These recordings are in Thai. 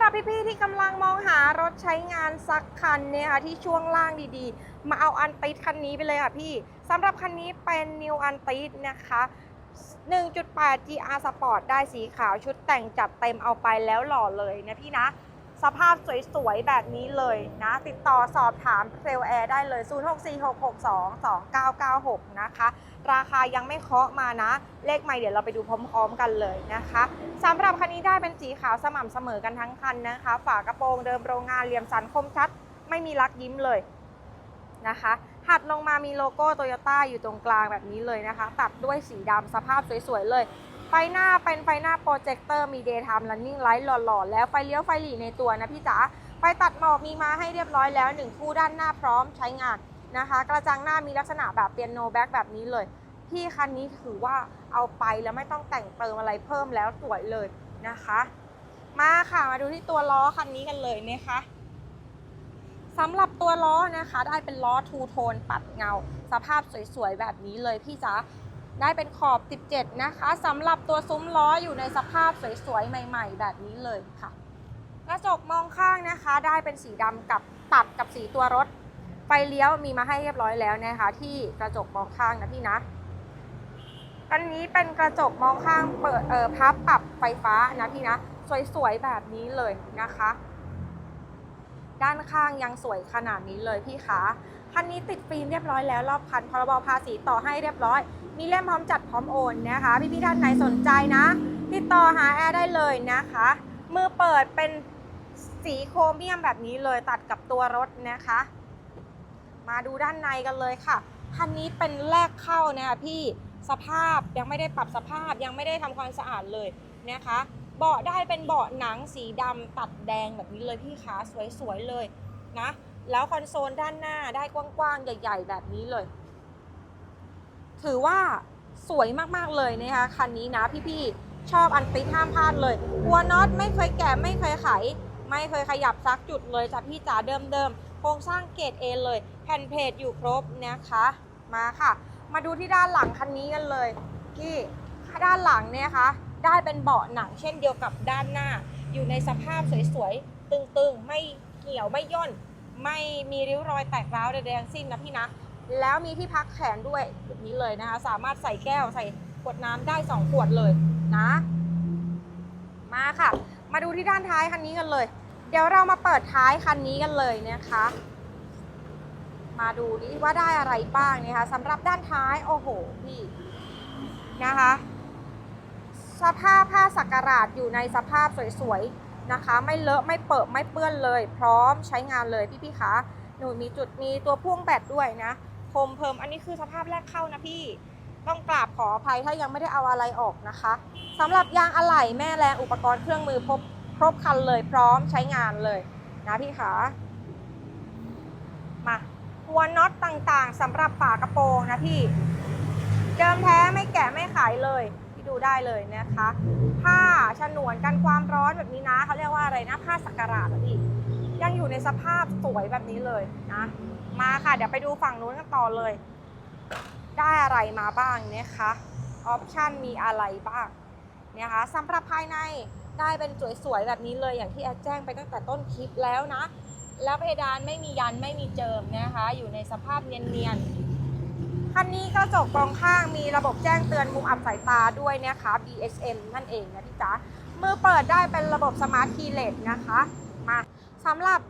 หรับพี่ๆที่กำลังมองหารถใช้งานสักคันเนี่ยค่ะที่ช่วงล่างดีๆ มาเอาอันติดคันนี้ไปเลยค่ะพี่สำหรับคันนี้เป็น New อันติดนะคะ 1.8 GR Sport ได้สีขาวชุดแต่งจัดเต็มเอาไปแล้วหล่อเลยนะพี่นะ สภาพสวยๆ แบบนี้เลยนะ ติดต่อสอบถามเซลแอร์ได้เลย 0646622996 นะคะ ราคายังไม่เคาะมานะ เลขใหม่เดี๋ยวเราไปดูพร้อมๆกันเลยนะคะสำหรับ สีขาวสม่ำเสมอกันทั้งคันนะคะ ฝากระโปรงเดิมโรงงานเหลี่ยมสันคมชัด ไม่มีรักยิ้มเลยนะคะหัดลงมามีโลโก้โตโยต้าอยู่ตรงกลางแบบนี้เลยนะคะ ตัดด้วยสีดำสภาพสวยๆเลย ไฟหน้าเป็นไฟหน้าโปรเจคเตอร์มี Daytime Running Light หล่อๆ แล้วไฟเลี้ยวไฟหลีในตัวนะพี่จ๋า ไฟตัดหมอกมีมาให้เรียบร้อยแล้ว 1 คู่ด้านหน้าพร้อมใช้งานนะคะ กระจังหน้ามีลักษณะแบบเปียโนแบ็กแบบนี้เลยพี่คันนี้ถือว่าเอาไปแล้วไม่ต้องแต่งเติมอะไรเพิ่มแล้วสวยเลย นะคะ มาค่ะมาดูที่ตัวล้อคันนี้กันเลยนะคะสำหรับตัวล้อนะคะ ได้เป็นล้อทูโทนปัดเงา สภาพสวยๆแบบนี้เลยพี่จ๋าได้เป็นขอบ 17 นะคะสำหรับตัวซุ้มล้ออยู่ในสภาพสวยๆใหม่ ๆ แบบนี้เลยค่ะ กระจกมองข้างนะคะ ได้เป็นสีดำกับตัดกับสีตัวรถ ไฟเลี้ยวมีมาให้เรียบร้อยแล้วนะคะ ที่กระจกมองข้างนะพี่นะ อันนี้เป็นกระจกมองข้างเปิดเออพับปรับไฟฟ้านะพี่นะ สวยๆแบบนี้เลยนะคะ ด้านข้างยังสวยขนาดนี้เลยพี่คะคันนี้ติดฟิล์มเรียบร้อยแล้วรอบคันพรบภาษีต่อให้เรียบร้อย มีเล่มพร้อมจัดพร้อมโอนนะคะ พี่พี่ๆท่านไหนสนใจนะ ติดต่อหาแอร์ได้เลยนะคะ มือเปิดเป็นสีโครเมียมแบบนี้เลยตัดกับตัวรถนะคะ มาดูด้านในกันเลยค่ะคันนี้เป็นแรกเข้านะคะพี่ สภาพยังไม่ได้ปรับสภาพยังไม่ได้ทำความสะอาดเลยนะคะเบาะได้เป็นเบาะหนังสีดำตัดแดงแบบนี้เลยพี่ขาสวยๆเลยนะแล้วคอนโซลด้านหน้าได้กว้างๆ ใหญ่ ๆ แบบนี้เลย ถือว่าสวยมากๆเลยนะคะคันนี้นะพี่ๆชอบอันติห้ามพลาดเลยหัวน็อตไม่เคยแกะไม่เคยไข ไม่เคยขยับซักจุดเลยจ้ะพี่จ๋าเดิมๆโครงสร้างเกรดเอเลย แผ่นเพจอยู่ครบนะคะ มาค่ะ มาดูที่ด้านหลังคันนี้กันเลยที่ด้านหลังเนี่ยคะได้เป็นเบาะหนังเช่นเดียวกับด้านหน้า อยู่ในสภาพสวยๆ ตึงๆ ไม่เหี่ยวไม่ย่น ไม่มีริ้วรอยแตกร้าวใดๆทั้งสิ้นนะพี่นะ แล้วมีที่พักแขนด้วยแบบนี้เลยนะคะ สามารถใส่แก้วใส่ขวดน้ำได้ 2 ขวดเลยนะ มาค่ะ มาดูที่ด้านท้ายคันนี้กันเลย เดี๋ยวเรามาเปิดท้ายคันนี้กันเลยนะคะ มาดูดิว่าได้อะไรบ้างนะคะสำหรับด้านท้ายโอ้โหพี่นะคะ สภาพผ้าสักการาดอยู่ในสภาพสวยๆนะคะ ไม่เลอะไม่เปิดไม่เปื้อนเลย พร้อมใช้งานเลยพี่ๆคะหนูมีจุดมีตัวพ่วงแบตด้วยนะคมเพิ่มอันนี้คือสภาพแรกเข้านะพี่ต้องกราบขออภัยถ้ายังไม่ได้เอาอะไรออกนะคะสำหรับยางอะไหล่แม่แรงอุปกรณ์เครื่องมือครบครบคันเลยพร้อมใช้งานเลยนะพี่คะมา หัวน็อตต่างๆสำหรับฝากระโปรงนะพี่ เดิมแท้ไม่แกะไม่ขายเลยที่ดูได้เลยนะคะผ้าฉนวนกันความร้อนแบบนี้นะเขาเรียกว่าอะไรนะผ้าสักการะพี่ยังอยู่ในสภาพสวยแบบนี้เลยนะมาค่ะ เดี๋ยวไปดูฝั่งนู้นกันต่อเลย ได้อะไรมาบ้างนะคะออปชันมีอะไรบ้างเนี่ยค่ะสำหรับภายในได้เป็นสวยๆแบบนี้เลยอย่างที่แอดแจ้งไปตั้งแต่ต้นคลิปแล้วนะ แล้วเพดานไม่มียันไม่มีเจิมนะคะ อยู่ในสภาพเนียนๆคันนี้กระจกมองข้างมีระบบแจ้งเตือนมุมอับสายตาด้วยนะคะ BSM นั่นเองนะพี่จ๋ามือเปิดได้เป็นระบบสมาร์ทคีย์เลสนะคะมาสำหรับ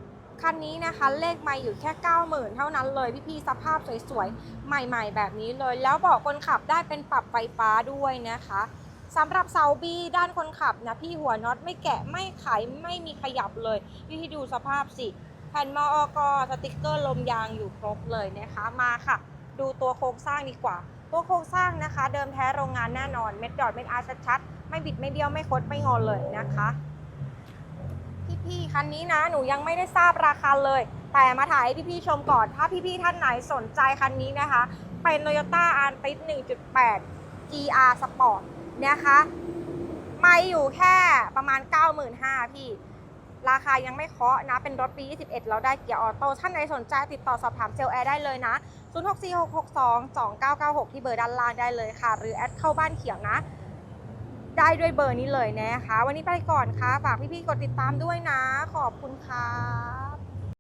คันนี้นะคะเลขไม่อยู่แค่ 90,000 เท่านั้นเลย พี่ๆสภาพสวยๆ ใหม่ๆ แบบนี้เลย แล้วบอกคนขับได้เป็นปรับไฟฟ้าด้วยนะคะสำหรับเสาบีด้านคนขับนะพี่หัวน็อตไม่แกะไม่ไขไม่มีขยับเลย พี่ดูสภาพสิ แผ่นมอกสติกเกอร์ลมยางอยู่ครบเลยนะคะมาค่ะ ดูตัวโครงสร้างดีกว่า ตัวโครงสร้างนะคะ เดิมแท้โรงงานแน่นอนเม็ดดอดเม็ดอาร์ชัดๆ ไม่บิดไม่เบี้ยวไม่คดไม่งอเลยนะคะพี่ๆคันนี้นะหนูยังไม่ได้ทราบราคาเลย แต่มาถ่ายให้พี่ๆชมก่อน ถ้าพี่ๆท่านไหนสนใจคันนี้นะคะ เป็น Toyota a r t i s 1.8 GR Sport นะคะ ไม่อยู่แค่ประมาณ 95,000พี่ ราคายังไม่เคาะนะ เป็นรถปี 21เราได้เกียร์ออโต้ท่านใดสนใจติดต่อสอบถามเซลล์แอร์ได้เลยนะ 0646622996 ที่เบอร์ด้านล่างได้เลยค่ะ หรือแอดเข้าบ้านเขียงนะ ได้ด้วยเบอร์นี้เลยนะคะ วันนี้ไปก่อนค่ะ ฝากพี่ๆกดติดตามด้วยนะ ขอบคุณครับ